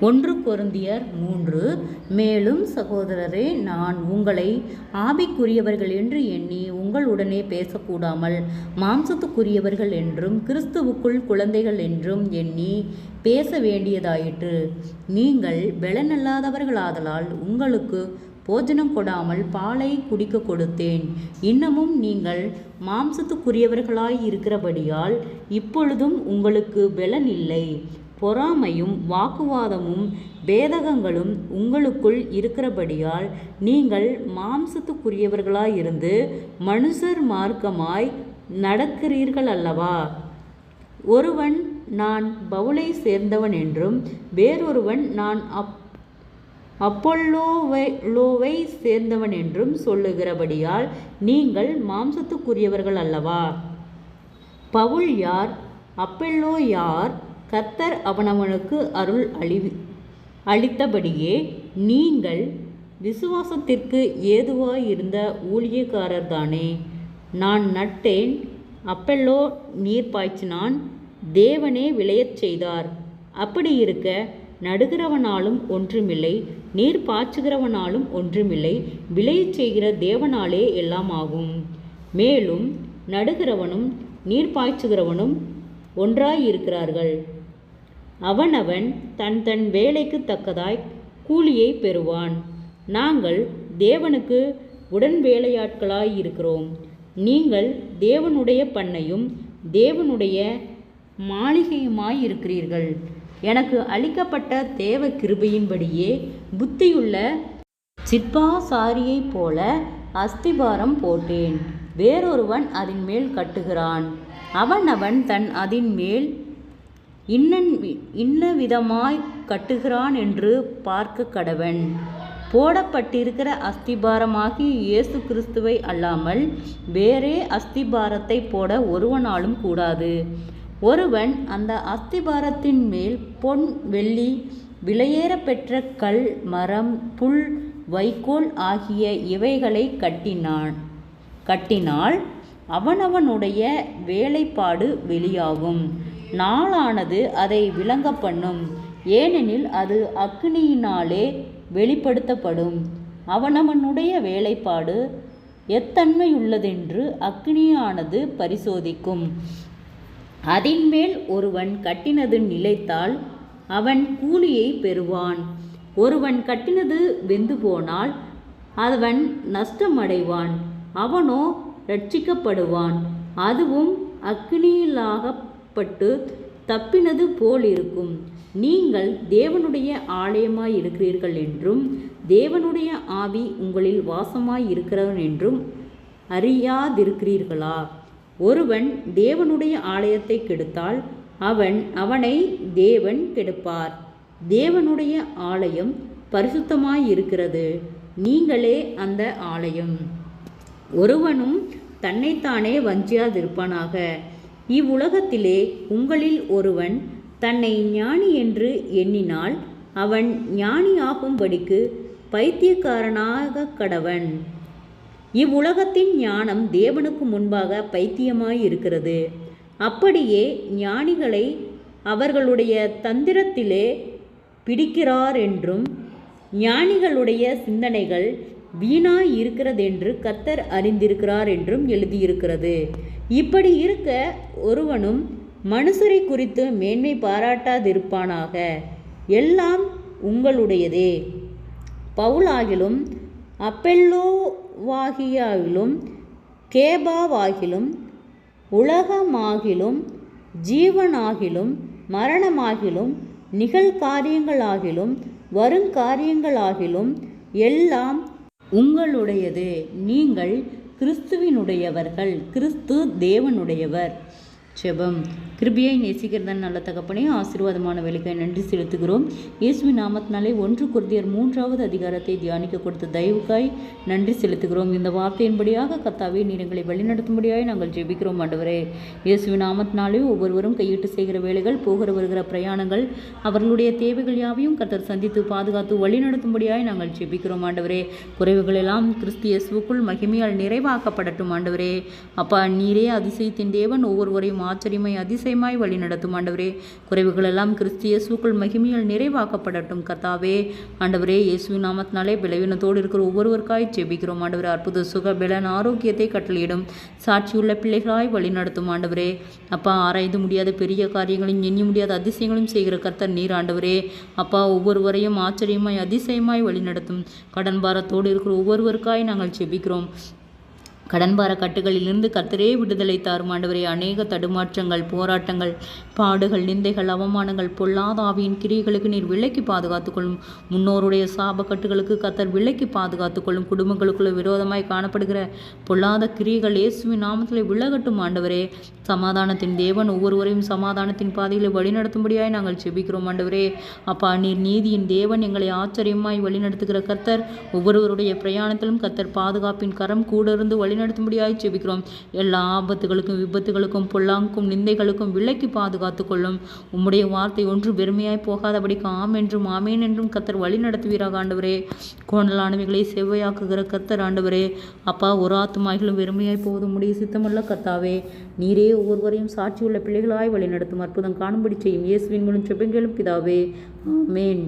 ஒன்று பொருந்தியர் மூன்று. மேலும் சகோதரரே நான் உங்களை ஆவிக்குரியவர்கள் என்று எண்ணி உங்களுடனே பேசக்கூடாமல் மாம்சத்துக்குரியவர்கள் என்றும் கிறிஸ்துவுக்குள் குழந்தைகள் என்றும் எண்ணி பேச வேண்டியதாயிற்று. நீங்கள் பலனல்லாதவர்களாதலால் உங்களுக்கு போஜனம் கொடாமல் பாலை குடிக்க கொடுத்தேன். இன்னமும் நீங்கள் மாம்சத்துக்குரியவர்களாய் இருக்கிறபடியால் இப்பொழுதும் உங்களுக்கு பெலன் இல்லை. பொறாமையும் வாக்குவாதமும் பேதகங்களும் உங்களுக்குள் இருக்கிறபடியால் நீங்கள் மாம்சத்துக்குரியவர்களாயிருந்து மனுஷர் மார்க்கமாய் நடக்கிறீர்கள் அல்லவா ஒருவன் நான் பவுலை சேர்ந்தவன் என்றும் வேறொருவன் நான் அப் அப்பல்லோவை லோவை சேர்ந்தவன் என்றும் சொல்லுகிறபடியால் நீங்கள் மாம்சத்துக்குரியவர்கள் அல்லவா பவுல் யார்? அப்பெல்லோ யார்? கத்தர் அவனவனுக்கு அருள் அளி அளித்தபடியே நீங்கள் விசுவாசத்திற்கு ஏதுவாயிருந்த ஊழியக்காரர்தானே? நான் நட்டேன் அப்பெல்லோ நீர் பாய்ச்சினான் தேவனே விளையச் செய்தார். அப்படி இருக்க நடுகிறவனாலும் ஒன்றுமில்லை நீர் பாய்ச்சுகிறவனாலும் ஒன்றுமில்லை விளையச் செய்கிற தேவனாலே எல்லாம் ஆகும். மேலும் நடுகிறவனும் நீர் பாய்ச்சுகிறவனும் ஒன்றாயிருக்கிறார்கள். அவனவன் தன் தன் வேலைக்கு தக்கதாய் கூலியை பெறுவான். நாங்கள் தேவனுக்கு உடன் வேலையாட்களாய் இருக்கிறோம் நீங்கள் தேவனுடைய பண்ணையும் தேவனுடைய மாளிகையுமாய் இருக்கிறீர்கள் எனக்கு அளிக்கப்பட்ட தேவ கிருபையின்படியே புத்தியுள்ள சிற்பாசாரியைப் போல அஸ்திபாரம் போட்டேன். வேறொருவன் அதன் மேல் கட்டுகிறான். அவனவன் தன் அதின் மேல் இன்னன் இன்ன விதமாய் கட்டுகிறான் என்று பார்க்க கடவன். போடப்பட்டிருக்கிற அஸ்திபாரமாகி இயேசு கிறிஸ்துவை அல்லாமல் வேறே அஸ்திபாரத்தை போட ஒருவனாலும் கூடாது. ஒருவன் அந்த அஸ்திபாரத்தின் மேல் பொன் வெள்ளி விலையேற பெற்ற கல் மரம் புல் வைக்கோல் ஆகிய இவைகளை கட்டினான். கட்டினால் அவனவனுடைய வேலைப்பாடு வெளியாகும். நாளானது அதை விளங்க பண்ணும். ஏனெனில் அது அக்னியினாலே வெளிப்படுத்தப்படும். அவனவனுடைய வேலைப்பாடு எத்தன்மையுள்ளதென்று அக்னியானது பரிசோதிக்கும். அதின்மேல் ஒருவன் கட்டினது நிலைத்தால் அவன் கூலியை பெறுவான். ஒருவன் கட்டினது வெந்து போனால் அவன் நஷ்டமடைவான். அவனோ ரட்சிக்கப்படுவான் அதுவும் பட்டு தப்பினது போல் இருக்கும் நீங்கள் தேவனுடைய ஆலயமாய் இருக்கிறீர்கள் என்றும் தேவனுடைய ஆவி உங்களில் வாசமாய் இருக்கிறவன் என்றும் அறியாதிருக்கிறீர்களா? ஒருவன் தேவனுடைய ஆலயத்தை கெடுத்தால் அவன் அவனை தேவன் கெடுப்பார். தேவனுடைய ஆலயம் பரிசுத்தமாய் இருக்கிறது நீங்களே அந்த ஆலயம். ஒருவனும் தன்னைத்தானே வஞ்சியாதிருப்பானாக. இவ்வுலகத்திலே உங்களில் ஒருவன் தன்னை ஞானி என்று எண்ணினால் அவன் ஞானியாகும்படிக்கு பைத்தியக்காரனாக கடவன். இவ்வுலகத்தின் ஞானம் தேவனுக்கு முன்பாக பைத்தியமாய் இருக்கிறது அப்படியே ஞானிகளை அவர்களுடைய தந்திரத்திலே பிடிக்கிறார் என்றும் ஞானிகளுடைய சிந்தனைகள் வீணாய் இருக்கிறதென்று கத்தர் அறிந்திருக்கிறார் என்றும் எழுதியிருக்கிறது. இப்படி இருக்க ஒருவனும் மனுஷரை குறித்து மேன்மை பாராட்டாதிருப்பானாக. எல்லாம் உங்களுடையதே. பவுலாகிலும் அப்பெல்லோவாகியாகிலும் கேபாவாகிலும் உலகமாகிலும் ஜீவனாகிலும் மரணமாகிலும் நிகழ்காரியங்களாகிலும் வருங்காரியங்களாகிலும் எல்லாம் உங்களுடையது. நீங்கள் கிறிஸ்துவினுடையவர்கள் கிறிஸ்து தேவனுடையவர். செபம். கிருபியை நேசிக்கிறதன் நல்ல தகப்பனே ஆசீர்வாதமான வேலைக்காய் நன்றி செலுத்துகிறோம். இயேசுவி நாமத்தினாலே ஒன்று குருதியர் மூன்றாவது அதிகாரத்தை தியானிக்க கொடுத்த தயவுக்காய் நன்றி செலுத்துகிறோம். இந்த வார்த்தையின்படியாக கத்தாவே நீரங்களை வழிநடத்தும்படியாய் நாங்கள் ஜெபிக்கிறோம் ஆண்டவரே. இயேசுவி நாமத்தினாலே ஒவ்வொருவரும் கையிட்டு செய்கிற வேலைகள் போகிற வருகிற பிரயாணங்கள் அவர்களுடைய தேவைகள் யாவையும் கத்தர் சந்தித்து பாதுகாத்து வழிநடத்தும்படியாய் நாங்கள் ஜெபிக்கிறோம் ஆண்டவரே. குறைவுகள் எல்லாம் கிறிஸ்து இயேசுக்குள் மகிமையால் நிறைவாக்கப்படட்டும் ஆண்டவரே. அப்பா நீரே அதிசயத்தின் தேவன் ஒவ்வொருவரையும் ஆச்சரியமை அதிசய அதிசயமாய் வழி நடத்தும் ஆண்டவரே. குறைவுகள் எல்லாம் கிறிஸ்து இயேசுக்குள் மகிமையால் நிறைவாக்கப்படட்டும் கர்த்தாவே. ஆண்டவரே இயேசுவின் நாமத்தினாலே பலவீனத்தோடு இருக்கிற ஒவ்வொருவருக்காய் ஜெபிக்கிறோம். ஆண்டவரே அற்புத சுக பலன் ஆரோக்கியத்தை கட்டளையிடும். சாட்சியுள்ள பிள்ளைகளாய் வழிநடத்தும் ஆண்டவரே. அப்பா ஆராய்ந்து முடியாத பெரிய காரியங்களையும் எண்ணி முடியாத அதிசயங்களையும் செய்கிற கர்த்தர் நீர் ஆண்டவரே. அப்பா ஒவ்வொருவரையும் ஆச்சரியமாய் அதிசயமாய் வழிநடத்தும். கடன் பாரத்தோடு இருக்கிற ஒவ்வொருவருக்காய் நாங்கள் ஜெபிக்கிறோம். கடன்பார கட்டுகளிலிருந்து கர்த்தரே விடுதலை தாரும் ஆண்டவரே அநேக தடுமாற்றங்கள் போராட்டங்கள் பாடுகள் நிந்தைகள் அவமானங்கள் பொல்லாத ஆவியின் கிரியைகளுக்கு நீர் விலைக்கு பாதுகாத்துக்கொள்ளும். முன்னோருடைய சாப கட்டுகளுக்கு கத்தர் விலைக்கு பாதுகாத்துக்கொள்ளும். குடும்பங்களுக்குள்ள விரோதமாய் காணப்படுகிற பொல்லாத கிரியைகள் இயேசுவின் நாமத்தில் விலகட்டும் ஆண்டவரே. சமாதானத்தின் தேவன் ஒவ்வொருவரையும் சமாதானத்தின் பாதையில் வழிநடத்தும்படியாய் நாங்கள் செபிக்கிறோம் ஆண்டவரே. அப்பா நீர் நீதியின் தேவன் எங்களை ஆச்சரியமாய் வழிநடத்துகிற கர்த்தர் ஒவ்வொருவருடைய பிரயாணத்திலும் கர்த்தர் பாதுகாப்பின் கரம் கூட இருந்து வழிநடத்தும்படியாய் செபிக்கிறோம் எல்லா ஆபத்துகளுக்கும் விபத்துகளுக்கும் பொல்லாங்கும் நிந்தைகளுக்கும் விலக்கி பாதுகாத்து கொள்ளும் உம்முடைய வார்த்தை ஒன்று வெறுமையாய் போகாதபடிக்கு ஆம் என்றும் ஆமேன் என்றும் கத்தர் வழி நடத்துவீராக ஆண்டவரே. கோணலானவைகளை செவ்வையாக்குகிற கத்தர் ஆண்டவரே. அப்பா ஒரு ஆத்துமாய்களும் வெறுமையாய் போவது முடிய சித்தமல்ல கத்தாவே நீரே ஒவ்வொருவரையும் சாட்சியுள்ள பிள்ளைகளாய் வழிநடத்தும். அற்புதம் காணும்படி செய்யும் இயேசுவின் மூலம் செபங்களும் பிதாவே. ஆமேன்.